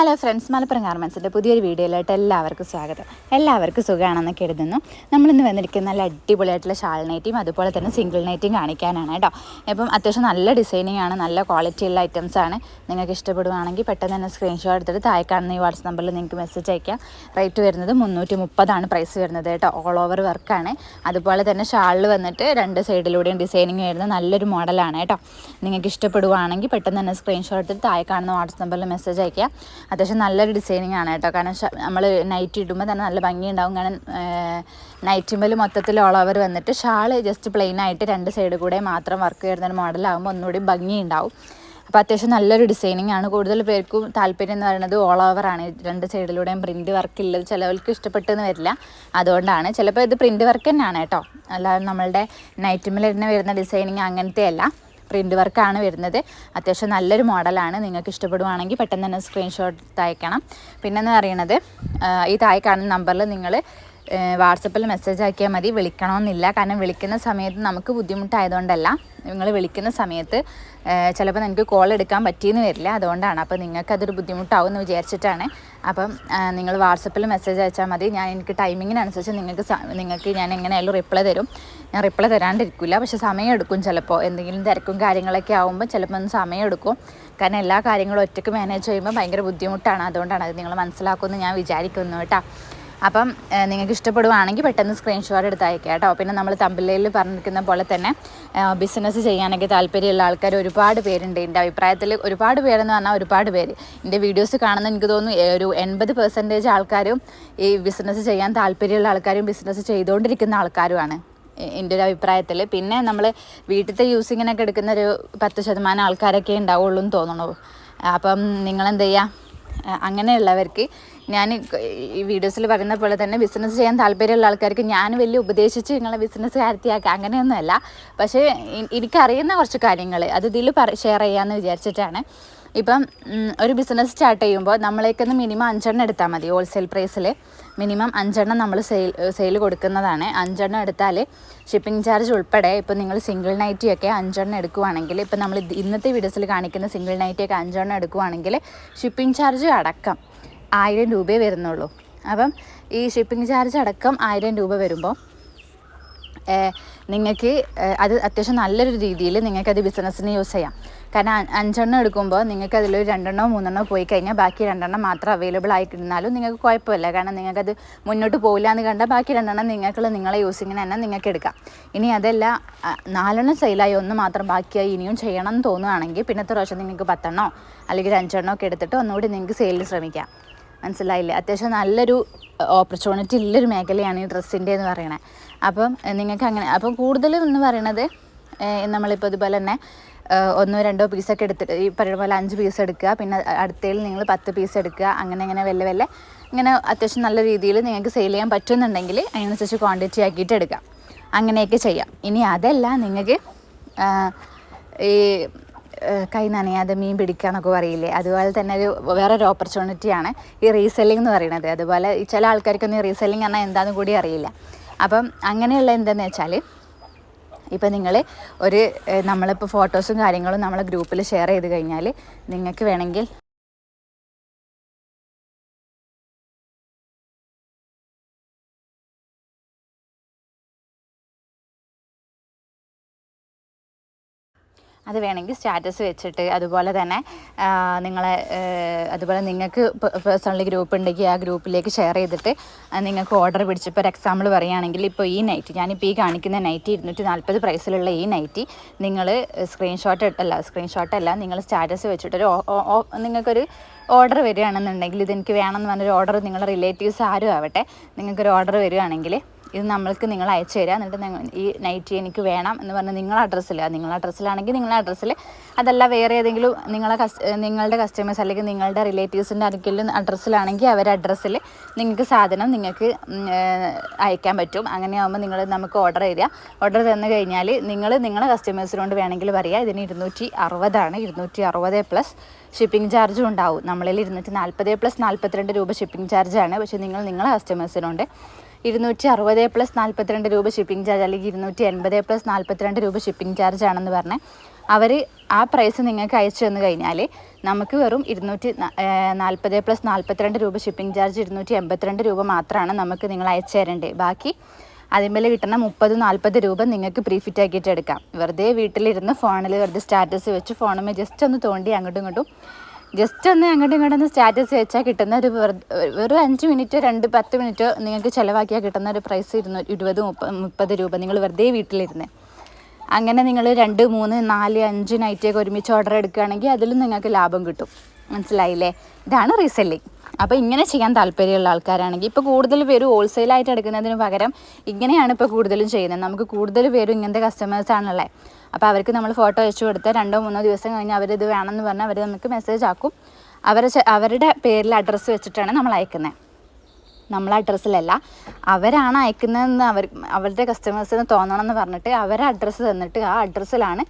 Hello friends Malappuram ഗാർമെൻസിന്റെ പുതിയൊരു വീഡിയോയിലോട്ട് എല്ലാവർക്കും സ്വാഗതം. എല്ലാവർക്കും സുഖമാണെന്ന് കരുതുന്നു നമ്മളിന്ന് വന്നിരിക്കുന്ന നല്ല അടിപൊളിയായിട്ടുള്ള ഷാൾ നൈറ്റിയും അതുപോലെ തന്നെ സിംഗിൾ നൈറ്റിയും കാണിക്കാനാണ് കേട്ടോ. ഇപ്പം അത്യാവശ്യം നല്ല ഡിസൈനിങ് ആണ് നല്ല ക്വാളിറ്റി ഉള്ള ഐറ്റംസ് ആണ്. നിങ്ങൾക്ക് ഇഷ്ടപ്പെടുവാണെങ്കിൽ പെട്ടെന്ന് തന്നെ സ്ക്രീൻഷോട്ട് എടുത്തിട്ട് താഴെ കാണുന്ന ഈ വാട്സ് നമ്പറിൽ നിങ്ങൾക്ക് മെസ്സേജ് അയക്കാം. റേറ്റ് വരുന്നത് മുന്നൂറ്റി മുപ്പതാണ് പ്രൈസ് വരുന്നത് കേട്ടോ. ഓൾ ഓവർ വർക്കാണ് അതുപോലെ തന്നെ ഷാളിൽ വന്നിട്ട് രണ്ട് സൈഡിലൂടെയും ഡിസൈനിങ് വരുന്ന നല്ലൊരു മോഡലാണ് കേട്ടോ. നിങ്ങൾക്ക് ഇഷ്ടപ്പെടുവാണെങ്കിൽ പെട്ടെന്ന് തന്നെ സ്ക്രീൻഷോട്ട് എടുത്തിട്ട് താഴെ കാണുന്ന വാട്സ് നമ്പറിൽ മെസ്സേജ് അയക്കാം. അത്യാവശ്യം നല്ലൊരു ഡിസൈനിങ് ആണ് കേട്ടോ. കാരണം നമ്മൾ നൈറ്റ് ഇടുമ്പോൾ തന്നെ നല്ല ഭംഗിയുണ്ടാവും. കാരണം നൈറ്റുമ്പോൾ മൊത്തത്തിൽ ഓൾ ഓവർ വന്നിട്ട് ഷാൾ ജസ്റ്റ് പ്ലെയിൻ ആയിട്ട് രണ്ട് സൈഡ് കൂടെ മാത്രം വർക്ക് ചെയ്യുന്ന മോഡലാകുമ്പോൾ ഒന്നുകൂടി ഭംഗിയുണ്ടാവും. അപ്പോൾ അത്യാവശ്യം നല്ലൊരു ഡിസൈനിങ് ആണ്. കൂടുതൽ പേർക്കും താല്പര്യം എന്ന് പറയുന്നത് ഓൾ ഓവർ ആണ്. രണ്ട് സൈഡിലൂടെയും പ്രിന്റ് വർക്ക് ഇല്ലത് ചിലവർക്ക് ഇഷ്ടപ്പെട്ടെന്ന് വരില്ല. അതുകൊണ്ടാണ്. ചിലപ്പോൾ ഇത് പ്രിന്റ് വർക്ക് തന്നെയാണ് കേട്ടോ. അല്ലാതെ നമ്മളുടെ നൈറ്റുമിൽ തന്നെ വരുന്ന ഡിസൈനിങ് അങ്ങനത്തെ അല്ല പ്രിന്റ് വർക്കാണ് വരുന്നത്. അത്യാവശ്യം നല്ലൊരു മോഡലാണ് നിങ്ങൾക്ക് ഇഷ്ടപ്പെടുവാണെങ്കിൽ പെട്ടെന്ന് തന്നെ സ്ക്രീൻഷോട്ട് അയക്കണം പിന്നെന്ന് പറയുന്നത് ഈ താഴെ കാണുന്ന നമ്പറിൽ നിങ്ങൾ വാട്സപ്പിൽ മെസ്സേജ് ആക്കിയാൽ മതി. വിളിക്കണമെന്നില്ല. കാരണം വിളിക്കുന്ന സമയത്ത് നമുക്ക് ബുദ്ധിമുട്ടായതുകൊണ്ടല്ല. നിങ്ങൾ വിളിക്കുന്ന സമയത്ത് ചിലപ്പോൾ നിങ്ങൾക്ക് കോൾ എടുക്കാൻ പറ്റിയെന്ന് വരില്ല. അതുകൊണ്ടാണ്. അപ്പോൾ നിങ്ങൾക്ക് അതൊരു ബുദ്ധിമുട്ടാവും എന്ന് വിചാരിച്ചിട്ടാണ് അപ്പം നിങ്ങൾ വാട്സപ്പിൽ മെസ്സേജ് അയച്ചാൽ മതി. ഞാൻ എനിക്ക് ടൈമിങ്ങിനനുസരിച്ച് നിങ്ങൾക്ക് നിങ്ങൾക്ക് ഞാൻ എങ്ങനെയായാലും റിപ്ലൈ തരും. ഞാൻ റിപ്ലൈ തരാണ്ടിരിക്കില്ല. പക്ഷെ സമയം എടുക്കും ചിലപ്പോൾ. എന്തെങ്കിലും തിരക്കും കാര്യങ്ങളൊക്കെ ആകുമ്പോൾ ചിലപ്പോൾ ഒന്ന് സമയം എടുക്കും. കാരണം എല്ലാ കാര്യങ്ങളും ഒറ്റയ്ക്ക് മാനേജ് ചെയ്യുമ്പോൾ ഭയങ്കര ബുദ്ധിമുട്ടാണ്. അതുകൊണ്ടാണ് അത് നിങ്ങൾ മനസ്സിലാക്കുമെന്ന് ഞാൻ വിചാരിക്കുന്നു കേട്ടോ. അപ്പം നിങ്ങൾക്ക് ഇഷ്ടപ്പെടുവാണെങ്കിൽ പെട്ടെന്ന് സ്ക്രീൻഷോട്ട് എടുത്ത് അയക്കാം കേട്ടോ. പിന്നെ നമ്മൾ തമ്പിലയിൽ പറഞ്ഞിരിക്കുന്ന പോലെ തന്നെ ബിസിനസ് ചെയ്യാനൊക്കെ താല്പര്യമുള്ള ആൾക്കാർ ഒരുപാട് പേരുണ്ട് എന്റെ അഭിപ്രായത്തിൽ ഒരുപാട് പേരെന്ന് പറഞ്ഞാൽ ഒരുപാട് പേര്. എന്റെ വീഡിയോസ് കാണുന്ന എനിക്ക് തോന്നുന്നു ഒരു എൺപത് പെർസെന്റേജ് ആൾക്കാരും ഈ ബിസിനസ് ചെയ്യാൻ താല്പര്യമുള്ള ആൾക്കാരും ബിസിനസ് ചെയ്തുകൊണ്ടിരിക്കുന്ന ആൾക്കാരുമാണ്. എന്റെ ഒരു അഭിപ്രായത്തിൽ പിന്നെ നമ്മൾ വീട്ടിലത്തെ യൂസിങ്ങിനൊക്കെ എടുക്കുന്ന ഒരു പത്ത് ശതമാനം ആൾക്കാരൊക്കെ ഉണ്ടാവുള്ളൂ എന്ന് തോന്നുന്നു അപ്പം നിങ്ങളെന്ത് ചെയ്യുക അങ്ങനെയുള്ളവർക്ക് ഞാൻ ഈ വീഡിയോസിൽ പറയുന്ന പോലെ തന്നെ ബിസിനസ് ചെയ്യാൻ താല്പര്യമുള്ള ആൾക്കാർക്ക് ഞാൻ വലിയ ഉപദേശിച്ച് നിങ്ങളെ ബിസിനസ് കാര്യത്തിയാക്കുക അങ്ങനെയൊന്നുമല്ല. പക്ഷേ എനിക്കറിയുന്ന കുറച്ച് കാര്യങ്ങൾ അത് ഇതിൽ ഷെയർ ചെയ്യാമെന്ന് വിചാരിച്ചിട്ടാണ്. ഇപ്പം ഒരു ബിസിനസ് സ്റ്റാർട്ട് ചെയ്യുമ്പോൾ നമ്മളേക്കൊന്ന് മിനിമം അഞ്ചെണ്ണം എടുത്താൽ മതി. ഹോൾസെയിൽ പ്രൈസിൽ മിനിമം അഞ്ചെണ്ണം നമ്മൾ സെയിൽ സെയിൽ കൊടുക്കുന്നതാണ്. അഞ്ചെണ്ണം എടുത്താൽ ഷിപ്പിംഗ് ചാർജ് ഉൾപ്പെടെ ഇപ്പോൾ നിങ്ങൾ സിംഗിൾ നൈറ്റിയൊക്കെ അഞ്ചെണ്ണം എടുക്കുവാണെങ്കിൽ ഇപ്പോൾ നമ്മൾ ഇന്നത്തെ വീഡിയോസിൽ കാണിക്കുന്ന സിംഗിൾ നൈറ്റിയൊക്കെ അഞ്ചെണ്ണം എടുക്കുവാണെങ്കിൽ ഷിപ്പിംഗ് ചാർജ് അടക്കം. ആയിരം രൂപയെ വരുന്നുള്ളൂ. അപ്പം ഈ ഷിപ്പിംഗ് ചാർജ് അടക്കം ആയിരം രൂപ വരുമ്പോൾ നിങ്ങൾക്ക് അത് അത്യാവശ്യം നല്ലൊരു രീതിയിൽ നിങ്ങൾക്കത് ബിസിനസ്സിന് യൂസ് ചെയ്യാം. കാരണം അഞ്ചെണ്ണം എടുക്കുമ്പോൾ നിങ്ങൾക്ക് അതിലൊരു രണ്ടെണ്ണോ മൂന്നെണ്ണോ പോയി കഴിഞ്ഞാൽ ബാക്കി രണ്ടെണ്ണം മാത്രം അവൈലബിൾ ആയിരുന്നാലും നിങ്ങൾക്ക് കുഴപ്പമില്ല. കാരണം നിങ്ങൾക്കത് മുന്നോട്ട് പോകില്ല എന്ന് കണ്ടാൽ ബാക്കി രണ്ടെണ്ണം നിങ്ങൾക്കുള്ള നിങ്ങളെ യൂസിങ്ങിന് തന്നെ നിങ്ങൾക്ക് എടുക്കാം. ഇനി അതല്ല നാലെണ്ണം സെയിലായി ഒന്ന് മാത്രം ബാക്കിയായി ഇനിയും ചെയ്യണം എന്ന് തോന്നുകയാണെങ്കിൽ പിന്നത്തെ പ്രാവശ്യം നിങ്ങൾക്ക് പത്തെണ്ണോ അല്ലെങ്കിൽ അഞ്ചെണ്ണോ ഒക്കെ എടുത്തിട്ട് ഒന്നുകൂടി നിങ്ങൾക്ക് സെയിലിൽ ശ്രമിക്കാം. മനസ്സിലായില്ലേ? അത്യാവശ്യം നല്ലൊരു ഓപ്പർച്യൂണിറ്റി ഉള്ളൊരു മേഖലയാണ് ഈ ഡ്രസ്സിന്റെ എന്ന് പറയണത് അപ്പം നിങ്ങൾക്ക് അങ്ങനെ അപ്പം കൂടുതലും എന്ന് പറയണത് നമ്മളിപ്പോൾ ഇതുപോലെ തന്നെ ഒന്നോ രണ്ടോ പീസൊക്കെ എടുത്തിട്ട് ഈ പറയുന്ന പോലെ അഞ്ച് പീസ് എടുക്കുക പിന്നെ അടുത്തേൽ നിങ്ങൾ പത്ത് പീസ് എടുക്കുക അങ്ങനെ അങ്ങനെ വല്ല വല്ല ഇങ്ങനെ അത്യാവശ്യം നല്ല രീതിയിൽ നിങ്ങൾക്ക് സെയിൽ ചെയ്യാൻ പറ്റുന്നുണ്ടെങ്കിൽ അതിനനുസരിച്ച് ക്വാണ്ടിറ്റി ആക്കിയിട്ട് എടുക്കാം. അങ്ങനെയൊക്കെ ചെയ്യാം. ഇനി അതല്ല നിങ്ങൾക്ക് ഈ കൈ നനയാതെ മീൻ പിടിക്കുക എന്നൊക്കെ പറയില്ലേ? അതുപോലെ തന്നെ ഒരു വേറൊരു ഓപ്പർച്യൂണിറ്റിയാണ് ഈ റീസെല്ലിംഗ് എന്ന് പറയുന്നത്. അതുപോലെ ചില ആൾക്കാർക്കൊന്നും ഈ റീസെല്ലിംഗ് എന്നാൽ എന്താണെന്ന് കൂടി അറിയില്ല. അപ്പം അങ്ങനെയുള്ള എന്താണെന്ന് വെച്ചാൽ ഇപ്പം നിങ്ങൾ ഒരു നമ്മളിപ്പോൾ ഫോട്ടോസും കാര്യങ്ങളും നമ്മളെ ഗ്രൂപ്പിൽ ഷെയർ ചെയ്ത് കഴിഞ്ഞാൽ നിങ്ങൾക്ക് വേണമെങ്കിൽ അത് വേണമെങ്കിൽ സ്റ്റാറ്റസ് വെച്ചിട്ട് അതുപോലെ തന്നെ നിങ്ങളെ അതുപോലെ നിങ്ങൾക്ക് പേഴ്സണലി ഗ്രൂപ്പ് ഉണ്ടെങ്കിൽ ആ ഗ്രൂപ്പിലേക്ക് ഷെയർ ചെയ്തിട്ട് നിങ്ങൾക്ക് ഓർഡർ പിടിച്ച് ഇപ്പോൾ ഒരു എക്സാമ്പിൾ പറയുകയാണെങ്കിൽ ഇപ്പോൾ ഈ നൈറ്റ് ഞാനിപ്പോൾ ഈ കാണിക്കുന്ന നൈറ്റി ഇരുന്നൂറ്റി നാൽപ്പത് പ്രൈസിലുള്ള ഈ നൈറ്റി നിങ്ങൾ സ്ക്രീൻഷോട്ട് ഇട്ടല്ല സ്ക്രീൻഷോട്ട് അല്ല നിങ്ങൾ സ്റ്റാറ്റസ് വെച്ചിട്ടൊരു നിങ്ങൾക്കൊരു ഓർഡർ വരികയാണെന്നുണ്ടെങ്കിൽ ഇതെനിക്ക് വേണമെന്ന് പറഞ്ഞൊരു ഓർഡർ നിങ്ങളുടെ റിലേറ്റീവ്സ് ആരും ആവട്ടെ നിങ്ങൾക്കൊരു ഓർഡർ വരികയാണെങ്കിൽ ഇത് നമ്മൾക്ക് നിങ്ങൾ അയച്ചു തരിക എന്നിട്ട് ഈ നൈറ്റി എനിക്ക് വേണം എന്ന് പറഞ്ഞ് നിങ്ങളുടെ അഡ്രസ്സിൽ നിങ്ങളുടെ അഡ്രസ്സിലാണെങ്കിൽ നിങ്ങളുടെ അഡ്രസ്സിൽ അതല്ല വേറെ ഏതെങ്കിലും നിങ്ങളെ നിങ്ങളുടെ കസ്റ്റമേഴ്സ് അല്ലെങ്കിൽ നിങ്ങളുടെ റിലേറ്റീവ്സിന്റെ ആർക്കെങ്കിലും അഡ്രസ്സിലാണെങ്കിൽ അവരുടെ അഡ്രസ്സിൽ നിങ്ങൾക്ക് സാധനം നിങ്ങൾക്ക് അയക്കാൻ പറ്റും. അങ്ങനെയാകുമ്പോൾ നിങ്ങൾ നമുക്ക് ഓർഡർ തരിക ഓർഡർ തന്നു കഴിഞ്ഞാൽ നിങ്ങൾ നിങ്ങളുടെ കസ്റ്റമേഴ്സിനോട് വേണമെങ്കിൽ പറയുക ഇതിന് ഇരുന്നൂറ്റി അറുപതാണ് ഇരുന്നൂറ്റി അറുപത് പ്ലസ് ഷിപ്പിംഗ് ചാർജും ഉണ്ടാവും. നമ്മളിൽ ഇരുന്നൂറ്റി നാൽപ്പത് പ്ലസ് നാൽപ്പത്തിരണ്ട് രൂപ ഷിപ്പിംഗ് ചാർജാണ് പക്ഷേ നിങ്ങൾ നിങ്ങളുടെ കസ്റ്റമേഴ്സിനോട് ഇരുന്നൂറ്റി അറുപത് പ്ലസ് നാൽപ്പത്തിരണ്ട് രൂപ ഷിപ്പിംഗ് ചാർജ് അല്ലെങ്കിൽ ഇരുന്നൂറ്റി എൺപത് പ്ലസ് നാൽപ്പത്തിരണ്ട് രൂപ ഷിപ്പിംഗ് ചാർജ് ആണെന്ന് പറഞ്ഞ് അവർ ആ പ്രൈസ് നിങ്ങൾക്ക് അയച്ചു തന്നു കഴിഞ്ഞാൽ നമുക്ക് വെറും ഇരുന്നൂറ്റി നാൽപ്പത് പ്ലസ് നാൽപ്പത്തിരണ്ട് രൂപ ഷിപ്പിംഗ് ചാർജ് ഇരുന്നൂറ്റി എൺപത്തിരണ്ട് രൂപ മാത്രമാണ് നമുക്ക് നിങ്ങൾ അയച്ചു തരേണ്ടത്. ബാക്കി അതിന്മേൽ കിട്ടുന്ന മുപ്പത് നാൽപ്പത് രൂപ നിങ്ങൾക്ക് പ്രീഫിറ്റ് ആക്കിയിട്ട് എടുക്കാം. വെറുതെ വീട്ടിലിരുന്ന് ഫോണിൽ വെറുതെ സ്റ്റാറ്റസ് വെച്ച് ഫോണുമേ ജസ്റ്റ് ഒന്ന് തോണ്ടി അങ്ങോട്ടും ഇങ്ങോട്ടും ജസ്റ്റ് ഒന്ന് അങ്ങോട്ടും ഇങ്ങോട്ടും ഒന്ന് സ്റ്റാറ്റസ് വെച്ചാൽ കിട്ടുന്ന ഒരു വെറും അഞ്ച് മിനിറ്റ് രണ്ട് പത്ത് മിനിറ്റ് നിങ്ങൾക്ക് ചിലവാക്കിയാൽ കിട്ടുന്ന ഒരു പ്രൈസ് ഇരുന്നൂ ഇരുപത് മുപ്പത് മുപ്പത് രൂപ. നിങ്ങൾ വെറുതെ വീട്ടിലിരുന്ന്. അങ്ങനെ നിങ്ങൾ രണ്ട് മൂന്ന് നാല് അഞ്ച് നൈറ്റൊക്കെ ഒരുമിച്ച് ഓർഡർ എടുക്കുകയാണെങ്കിൽ അതിലും നിങ്ങൾക്ക് ലാഭം കിട്ടും. മനസ്സിലായില്ലേ? ഇതാണ് റീസെല്ലിങ് അപ്പോൾ ഇങ്ങനെ ചെയ്യാൻ താല്പര്യമുള്ള ആൾക്കാരാണെങ്കിൽ ഇപ്പോൾ കൂടുതൽ പേര് ഹോൾസെയിലായിട്ട് എടുക്കുന്നതിന് പകരം ഇങ്ങനെയാണ് ഇപ്പോൾ കൂടുതലും ചെയ്യുന്നത്. നമുക്ക് കൂടുതൽ പേരും ഇങ്ങനത്തെ കസ്റ്റമേഴ്സാണുള്ളത് അപ്പോൾ അവർക്ക് നമ്മൾ ഫോട്ടോ അയച്ചു കൊടുത്താൽ രണ്ടോ മൂന്നോ ദിവസം കഴിഞ്ഞ് അവരിത് വേണമെന്ന് പറഞ്ഞാൽ അവർ നമുക്ക് മെസ്സേജ് ആക്കും. അവരെ അവരുടെ പേരിൽ അഡ്രസ്സ് വെച്ചിട്ടാണ് നമ്മൾ അയക്കുന്നത്. നമ്മളെ അഡ്രസ്സിലല്ല അവരാണ് അയക്കുന്നതെന്ന് അവർ അവരുടെ കസ്റ്റമേഴ്സിന് തോന്നണം എന്ന് പറഞ്ഞിട്ട് അവരെ അഡ്രസ്സ് തന്നിട്ട് ആ അഡ്രസ്സിലാണ്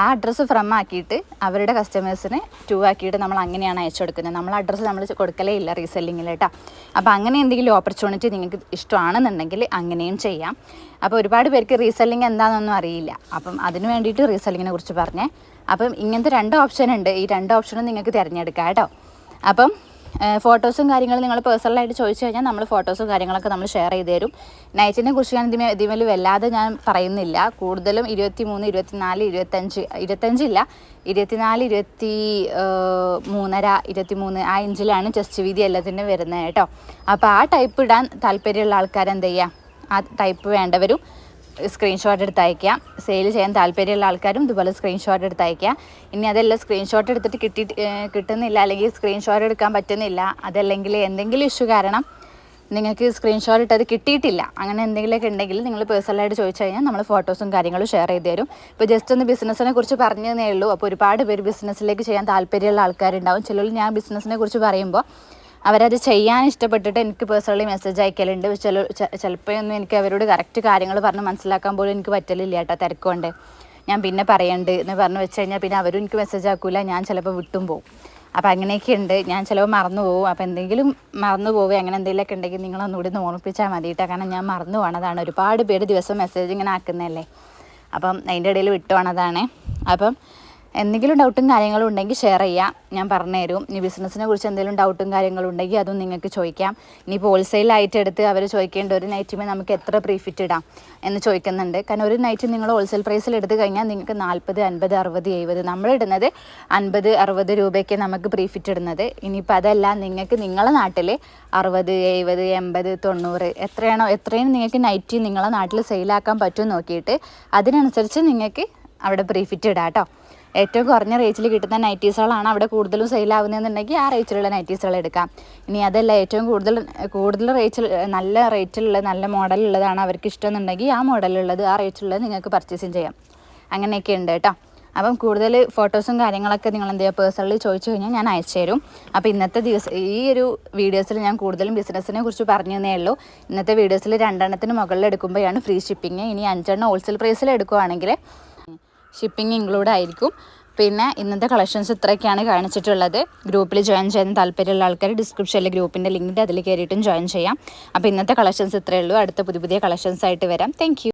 ആ അഡ്രസ്സ് ഫ്രം ആക്കിയിട്ട് അവരുടെ കസ്റ്റമേഴ്സിന് ടു ആക്കിയിട്ട് നമ്മൾ അങ്ങനെയാണ് അയച്ചു കൊടുക്കുന്നത്. നമ്മൾ അഡ്രസ്സ് നമ്മൾ കൊടുക്കലേ ഇല്ല റീസെല്ലിങ്ങിൽ കേട്ടോ അപ്പോൾ അങ്ങനെ എന്തെങ്കിലും ഓപ്പർച്യൂണിറ്റി നിങ്ങൾക്ക് ഇഷ്ടമാണെന്നുണ്ടെങ്കിൽ അങ്ങനെയും ചെയ്യാം. അപ്പോൾ ഒരുപാട് പേർക്ക് റീസെല്ലിങ് എന്താണെന്നൊന്നും അറിയില്ല. അപ്പം അതിന് വേണ്ടിയിട്ട് റീസെല്ലിങ്ങിനെ കുറിച്ച് പറഞ്ഞേ. അപ്പം ഇങ്ങനത്തെ രണ്ട് ഓപ്ഷൻ ഉണ്ട്. ഈ രണ്ട് ഓപ്ഷനും നിങ്ങൾക്ക് തിരഞ്ഞെടുക്കാം കേട്ടോ. അപ്പം ഫോട്ടോസും കാര്യങ്ങളും നിങ്ങൾ പേഴ്സണലായിട്ട് ചോദിച്ചു കഴിഞ്ഞാൽ നമ്മൾ ഫോട്ടോസും കാര്യങ്ങളൊക്കെ നമ്മൾ ഷെയർ ചെയ്ത് തരും. നൈറ്റിനെ കുറിച്ച് ഞാൻ ഇതിമേ ഇതിമേൽ വല്ലാതെ ഞാൻ പറയുന്നില്ല. കൂടുതലും ഇരുപത്തി മൂന്ന് ഇരുപത്തിനാല് ഇരുപത്തഞ്ച് ഇരുപത്തഞ്ചില്ല. ഇരുപത്തിനാല് ഇരുപത്തി മൂന്നര ഇരുപത്തി മൂന്ന് ആ ഇഞ്ചിലാണ് ചെസ്റ്റ് വീതി എല്ലാത്തിനും വരുന്നത് കേട്ടോ. അപ്പോൾ ആ ടൈപ്പ് ഇടാൻ താല്പര്യമുള്ള ആൾക്കാരെന്ത് ചെയ്യുക ആ ടൈപ്പ് വേണ്ടവരും. സ്ക്രീൻഷോട്ട് എടുത്ത് അയക്കാം സെയിൽ ചെയ്യാൻ താല്പര്യമുള്ള ആൾക്കാരും ഇതുപോലെ സ്ക്രീൻഷോട്ട് എടുത്ത് അയക്കാം ഇനി അതെല്ലാം സ്ക്രീൻഷോട്ട് എടുത്തിട്ട് കിട്ടി കിട്ടുന്നില്ല അല്ലെങ്കിൽ സ്ക്രീൻഷോട്ട് എടുക്കാൻ പറ്റുന്നില്ല അതല്ലെങ്കിൽ എന്തെങ്കിലും ഇഷ്യൂ കാരണം നിങ്ങൾക്ക് സ്ക്രീൻഷോട്ട് ഇട്ടത് കിട്ടിയിട്ടില്ല അങ്ങനെ എന്തെങ്കിലുമൊക്കെ ഉണ്ടെങ്കിൽ നിങ്ങൾ പേഴ്സണലായിട്ട് ചോദിച്ചു കഴിഞ്ഞാൽ നമ്മൾ ഫോട്ടോസും കാര്യങ്ങളും ഷെയർ ചെയ്ത് തരും. ഇപ്പോൾ ജസ്റ്റ് ഒന്ന് ബിസിനസ്സിനെ കുറിച്ച് പറഞ്ഞതേ ഉള്ളൂ. അപ്പോൾ ഒരുപാട് പേര് ബിസിനസ്സിലേക്ക് ചെയ്യാൻ താല്പര്യമുള്ള ആൾക്കാരുണ്ടാവും. ചിലർ ഞാൻ ബിസിനസ്സിനെ കുറിച്ച് പറയുമ്പോൾ അവരത് ചെയ്യാൻ ഇഷ്ടപ്പെട്ടിട്ട് എനിക്ക് പേഴ്സണലി മെസ്സേജ് അയക്കലുണ്ട്. ചില ചിലപ്പോൾ ഒന്നും എനിക്ക് അവരോട് കറക്റ്റ് കാര്യങ്ങൾ പറഞ്ഞ് മനസ്സിലാക്കാൻ പോലും എനിക്ക് പറ്റലില്ല കേട്ടോ തിരക്കുകൊണ്ട് ഞാൻ പിന്നെ പറയണ്ട് എന്ന് പറഞ്ഞ് വെച്ച് കഴിഞ്ഞാൽ പിന്നെ അവരും എനിക്ക് മെസ്സേജ് ആക്കില്ല ഞാൻ ചിലപ്പോൾ വിട്ടും പോകും അപ്പം അങ്ങനെയൊക്കെ ഉണ്ട് ഞാൻ ചിലപ്പോൾ മറന്നു പോകും അപ്പോൾ എന്തെങ്കിലും മറന്നു പോവുക അങ്ങനെ എന്തെങ്കിലുമൊക്കെ ഉണ്ടെങ്കിൽ നിങ്ങളൊന്നുകൂടി ഒന്ന് ഓർമ്മിപ്പിച്ചാൽ മതി കേട്ടോ. കാരണം ഞാൻ മറന്നു പോകണതാണ് ഒരുപാട് പേര് ദിവസം മെസ്സേജ് ഇങ്ങനെ ആക്കുന്നതല്ലേ? അപ്പം അതിന്റെ ഇടയിൽ വിട്ടു പോണതാണ്. അപ്പം എന്തെങ്കിലും ഡൗട്ടും കാര്യങ്ങളും ഉണ്ടെങ്കിൽ ഷെയർ ചെയ്യാം. ഞാൻ പറഞ്ഞുതരും. ഇനി ബിസിനസ്സിനെ കുറിച്ച് എന്തെങ്കിലും ഡൗട്ടും കാര്യങ്ങളും ഉണ്ടെങ്കിൽ അതും നിങ്ങൾക്ക് ചോദിക്കാം. ഇനി ഇനിയിപ്പോൾ ഹോൾസെയിലായിട്ട് എടുത്ത് അവർ ചോദിക്കേണ്ട ഒരു നൈറ്റുമേ നമുക്ക് എത്ര പ്രീഫിറ്റ് ഇടാം എന്ന് ചോദിക്കുന്നുണ്ട്. കാരണം ഒരു നൈറ്റ് നിങ്ങൾ ഹോൾസെയിൽ പ്രൈസിൽ എടുത്ത് കഴിഞ്ഞാൽ നിങ്ങൾക്ക് നാൽപ്പത് അൻപത് അറുപത് എഴുപത് നമ്മൾ ഇടുന്നത് അൻപത് അറുപത് രൂപയ്ക്ക് നമുക്ക് പ്രീഫിറ്റ് ഇടുന്നത്. ഇനിയിപ്പോൾ അതല്ല നിങ്ങൾക്ക് നിങ്ങളെ നാട്ടിൽ അറുപത് എഴുപത് എൺപത് തൊണ്ണൂറ് എത്രയാണോ എത്രയും നിങ്ങൾക്ക് നൈറ്റ് നിങ്ങളെ നാട്ടിൽ സെയിലാക്കാൻ പറ്റുമെന്ന് നോക്കിയിട്ട് അതിനനുസരിച്ച് നിങ്ങൾക്ക് അവിടെ പ്രീഫിറ്റ് ഇടാം കേട്ടോ. ഏറ്റവും കുറഞ്ഞ റേറ്റിൽ കിട്ടുന്ന നൈറ്റീസുകളാണ് അവിടെ കൂടുതലും സെയിലാവുന്നതെന്നുണ്ടെങ്കിൽ ആ റേറ്റിലുള്ള നൈറ്റീസുകൾ എടുക്കാം. ഇനി അതല്ല ഏറ്റവും കൂടുതൽ കൂടുതൽ റേറ്റിൽ നല്ല റേറ്റിലുള്ള നല്ല മോഡലുള്ളതാണ് അവർക്ക് ഇഷ്ടമെന്നുണ്ടെങ്കിൽ ആ മോഡലുള്ളത് ആ റേറ്റിലുള്ളത് നിങ്ങൾക്ക് പർച്ചേസിങ് ചെയ്യാം. അങ്ങനെയൊക്കെ ഉണ്ട് കേട്ടോ. അപ്പം കൂടുതൽ ഫോട്ടോസും കാര്യങ്ങളൊക്കെ നിങ്ങൾ എന്ത് ചെയ്യുക? പേഴ്സണലി ചോദിച്ചു കഴിഞ്ഞാൽ ഞാൻ അയച്ചു തരും. അപ്പോൾ ഇന്നത്തെ ദിവസം ഈ ഒരു വീഡിയോസിൽ ഞാൻ കൂടുതലും ബിസിനസ്സിനെ കുറിച്ച് പറഞ്ഞു തന്നേ ഉള്ളൂ. ഇന്നത്തെ വീഡിയോസിൽ രണ്ടെണ്ണത്തിന് മുകളിൽ എടുക്കുമ്പോഴാണ് ഫ്രീ ഷിപ്പിംഗ് ഇനി അഞ്ചെണ്ണം ഹോൾസെയിൽ പ്രൈസിൽ എടുക്കുവാണെങ്കിൽ ഷിപ്പിംഗ് ഇൻക്ലൂഡ് ആയിരിക്കും. പിന്നെ ഇന്നത്തെ കളക്ഷൻസ് ഇത്രയൊക്കെയാണ് കാണിച്ചിട്ടുള്ളത്. ഗ്രൂപ്പിൽ ജോയിൻ ചെയ്യുന്ന താല്പര്യമുള്ള ആൾക്കാർ ഡിസ്ക്രിപ്ഷനിൽ ഗ്രൂപ്പിന്റെ ലിങ്ക് അതിൽ കയറിയിട്ടും ജോയിൻ ചെയ്യാം. അപ്പോൾ ഇന്നത്തെ കളക്ഷൻസ് ഇത്രയേ ഉള്ളൂ. അടുത്ത പുതിയ പുതിയ കളക്ഷൻസ് ആയിട്ട് വരാം താങ്ക്